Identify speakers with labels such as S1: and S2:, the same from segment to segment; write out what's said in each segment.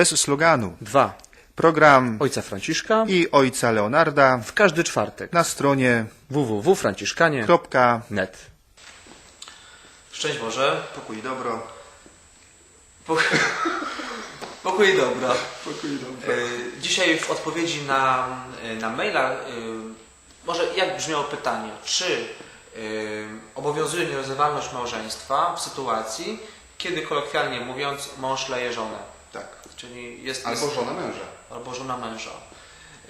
S1: bez sloganu.
S2: Dwa.
S1: Program
S2: Ojca Franciszka
S1: i ojca Leonarda
S2: w każdy czwartek
S1: na stronie
S2: www.franciszkanie.net
S3: Szczęść Boże.
S1: pokój i dobro.
S3: Pok- Pokój i dobro.
S1: Pokój i dobro.
S3: E, Dzisiaj w odpowiedzi na, e, na maila, e, może jak brzmiało pytanie, czy e, obowiązuje nierozerwalność małżeństwa w sytuacji, kiedy kolokwialnie mówiąc mąż leje żonę,
S1: Tak.
S3: czyli jest,
S1: Albo żona męża.
S3: albo żona męża.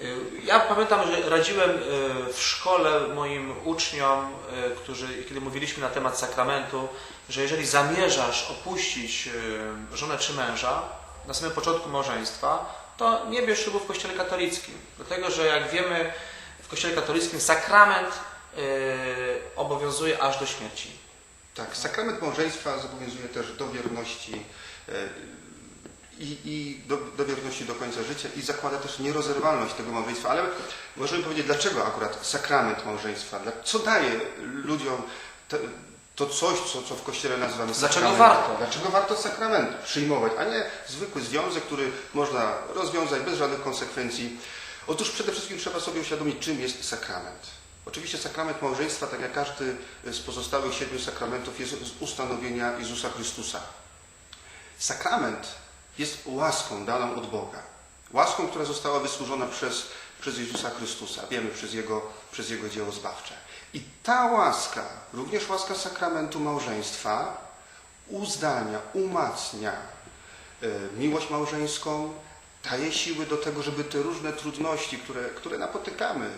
S3: Y, Ja pamiętam, że radziłem y, w szkole moim uczniom, y, którzy, kiedy mówiliśmy na temat sakramentu, że jeżeli zamierzasz opuścić żonę czy męża na samym początku małżeństwa, to nie bierz ślubu w kościele katolickim. Dlatego, że jak wiemy, w kościele katolickim sakrament obowiązuje aż do śmierci.
S4: Tak, sakrament małżeństwa zobowiązuje też do wierności i, i do, do wierności do końca życia i zakłada też nierozerwalność tego małżeństwa. Ale możemy powiedzieć, dlaczego akurat sakrament małżeństwa? Co daje ludziom te, to coś, co, co w Kościele nazywamy
S3: Dlaczego
S4: sakramentem?
S3: warto?
S4: Dlaczego warto sakrament przyjmować, a nie zwykły związek, który można rozwiązać bez żadnych konsekwencji? Otóż przede wszystkim trzeba sobie uświadomić, czym jest sakrament. Oczywiście sakrament małżeństwa, tak jak każdy z pozostałych siedmiu sakramentów, jest z ustanowienia Jezusa Chrystusa. Sakrament jest łaską daną od Boga. Łaską, która została wysłużona przez, przez Jezusa Chrystusa. Wiemy przez jego, przez jego dzieło zbawcze. I ta łaska, również łaska sakramentu małżeństwa, uzdalnia, umacnia e, miłość małżeńską, daje siły do tego, żeby te różne trudności, które, które napotykamy, e,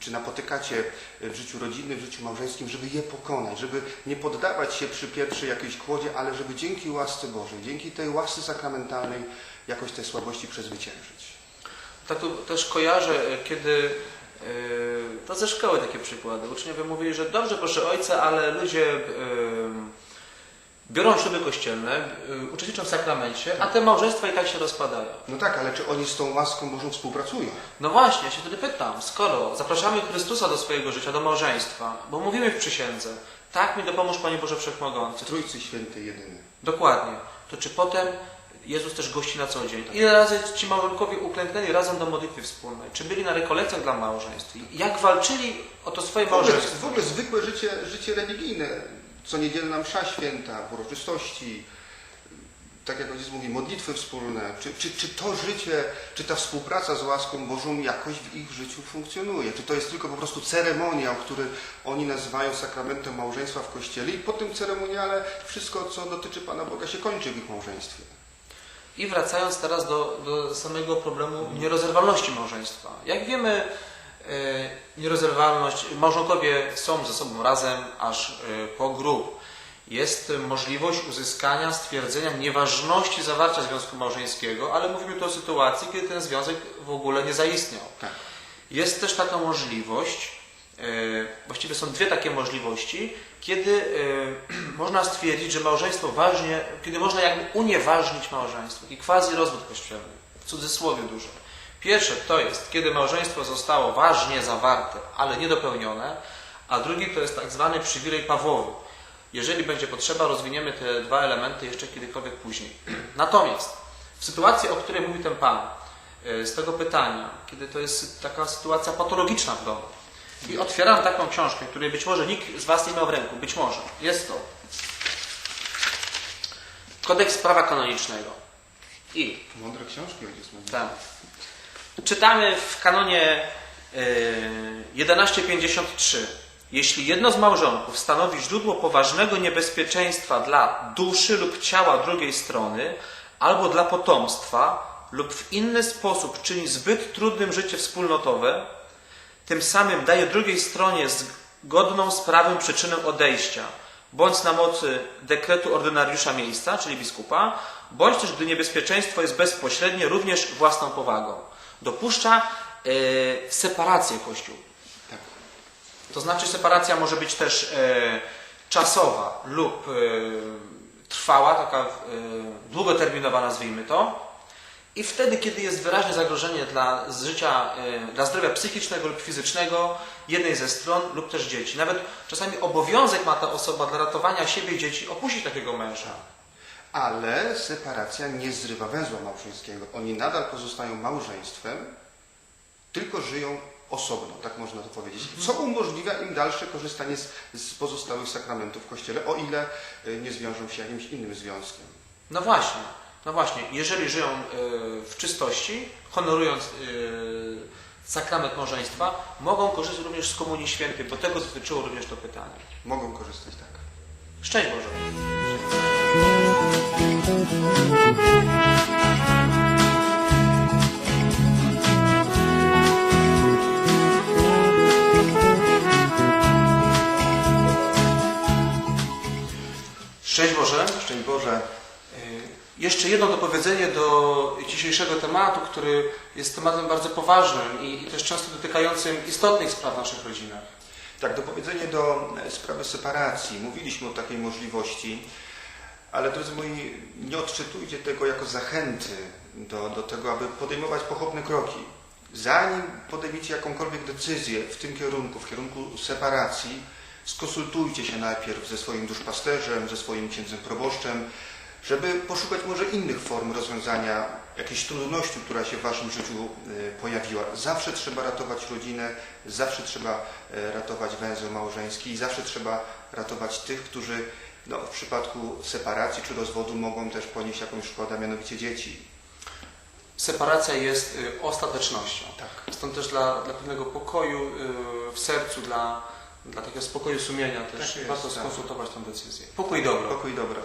S4: czy napotykacie w życiu rodzinnym, w życiu małżeńskim, żeby je pokonać, żeby nie poddawać się przy pierwszej jakiejś kłodzie, ale żeby dzięki łasce Bożej, dzięki tej łasce sakramentalnej jakoś te słabości przezwyciężyć.
S3: Tak tu też kojarzę, e, kiedy e, to ze szkoły takie przykłady. Uczniowie mówili, że dobrze, proszę ojca, ale ludzie biorą śluby kościelne, e, uczestniczą w sakramencie, a te małżeństwa i tak się rozpadają.
S4: No tak, ale czy oni z tą łaską Bożą współpracują?
S3: No właśnie, ja się wtedy pytam, skoro zapraszamy Chrystusa do swojego życia, do małżeństwa, bo mówimy w przysiędze, tak mi dopomóż Panie Boże Wszechmogący.
S4: Trójcy Święty jedyny.
S3: Dokładnie. To czy potem Jezus też gości na co dzień? Ile razy ci małżonkowie uklęknęli razem do modlitwy wspólnej? Czy byli na rekolekcjach dla małżeństw? Jak walczyli o to swoje
S4: W ogóle,
S3: małżeństwo?
S4: w ogóle zwykłe życie, życie religijne, co niedzielna msza święta, uroczystości, tak jak ojciec mówi, modlitwy wspólne, czy, czy, czy to życie, czy ta współpraca z łaską Bożą jakoś w ich życiu funkcjonuje? Czy to jest tylko po prostu ceremoniał, który oni nazywają sakramentem małżeństwa w Kościele i po tym ceremoniale wszystko, co dotyczy Pana Boga się kończy w ich małżeństwie?
S3: I wracając teraz do, do samego problemu nierozerwalności małżeństwa. Jak wiemy, nierozerwalność, małżonkowie są ze sobą razem aż e, po grób. Jest możliwość uzyskania stwierdzenia nieważności zawarcia związku małżeńskiego, ale mówimy tu o sytuacji, kiedy ten związek w ogóle nie zaistniał.
S4: Tak.
S3: Jest też taka możliwość, e, właściwie są dwie takie możliwości, kiedy e, można stwierdzić, że małżeństwo ważnie, kiedy można jakby unieważnić małżeństwo, taki quasi rozwód kościelny, w cudzysłowie dużo. Pierwsze to jest, kiedy małżeństwo zostało ważnie zawarte, ale niedopełnione, a drugi to jest tak zwany przywilej Pawłowy. Jeżeli będzie potrzeba, rozwiniemy te dwa elementy jeszcze kiedykolwiek później. Natomiast w sytuacji, o której mówi ten Pan, e, z tego pytania, kiedy to jest taka sytuacja patologiczna w domu, i otwieram taką książkę, której być może nikt z Was nie miał w ręku, być może. Jest to Kodeks prawa kanonicznego. I
S4: Mądre książki mówi.
S3: tak. Czytamy w kanonie y, 1153. Jeśli jedno z małżonków stanowi źródło poważnego niebezpieczeństwa dla duszy lub ciała drugiej strony, albo dla potomstwa, lub w inny sposób czyni zbyt trudnym życie wspólnotowe, tym samym daje drugiej stronie zgodną z prawem przyczynę odejścia, bądź na mocy dekretu ordynariusza miejsca, czyli biskupa, bądź też, gdy niebezpieczeństwo jest bezpośrednie, również własną powagą. Dopuszcza e, separację Kościół.
S4: Tak.
S3: To znaczy separacja może być też e, czasowa lub e, trwała, taka długoterminowa nazwijmy to. I wtedy, kiedy jest wyraźne zagrożenie dla życia, dla zdrowia psychicznego lub fizycznego jednej ze stron lub też dzieci. Nawet czasami obowiązek ma ta osoba dla ratowania siebie i dzieci opuścić takiego męża.
S4: Ale separacja nie zrywa węzła małżeńskiego. Oni nadal pozostają małżeństwem, tylko żyją osobno, tak można to powiedzieć. Co umożliwia im dalsze korzystanie z, z pozostałych sakramentów w Kościele, o ile y, nie zwiążą się jakimś innym związkiem.
S3: No właśnie, no właśnie. Jeżeli żyją e, w czystości, honorując e, sakrament małżeństwa, mogą korzystać również z Komunii Świętej, bo tego dotyczyło również to pytanie.
S4: Mogą korzystać tak.
S3: Szczęść Boże. Szczęść Boże.
S4: Szczęść Boże.
S3: Y, Jeszcze jedno dopowiedzenie do dzisiejszego tematu, który jest tematem bardzo poważnym i, i też często dotykającym istotnych spraw w naszych rodzinach.
S4: Tak, dopowiedzenie do sprawy separacji. Mówiliśmy o takiej możliwości, ale drodzy moi, nie odczytujcie tego jako zachęty do, do tego, aby podejmować pochopne kroki. Zanim podejmiecie jakąkolwiek decyzję w tym kierunku, w kierunku separacji, skonsultujcie się najpierw ze swoim duszpasterzem, ze swoim księdzem proboszczem, żeby poszukać może innych form rozwiązania jakiejś trudności, która się w Waszym życiu e, pojawiła. Zawsze trzeba ratować rodzinę, zawsze trzeba e, ratować węzeł małżeński i zawsze trzeba ratować tych, którzy no, w przypadku separacji czy rozwodu mogą też ponieść jakąś szkodę, mianowicie dzieci.
S3: Separacja jest y, ostatecznością.
S4: Tak.
S3: Stąd też dla, dla pewnego pokoju y, w sercu, dla, dla takiego spokoju sumienia też
S4: Tak jest,
S3: warto
S4: tak.
S3: skonsultować tę decyzję. Pokój dobro.
S4: Pokój dobra.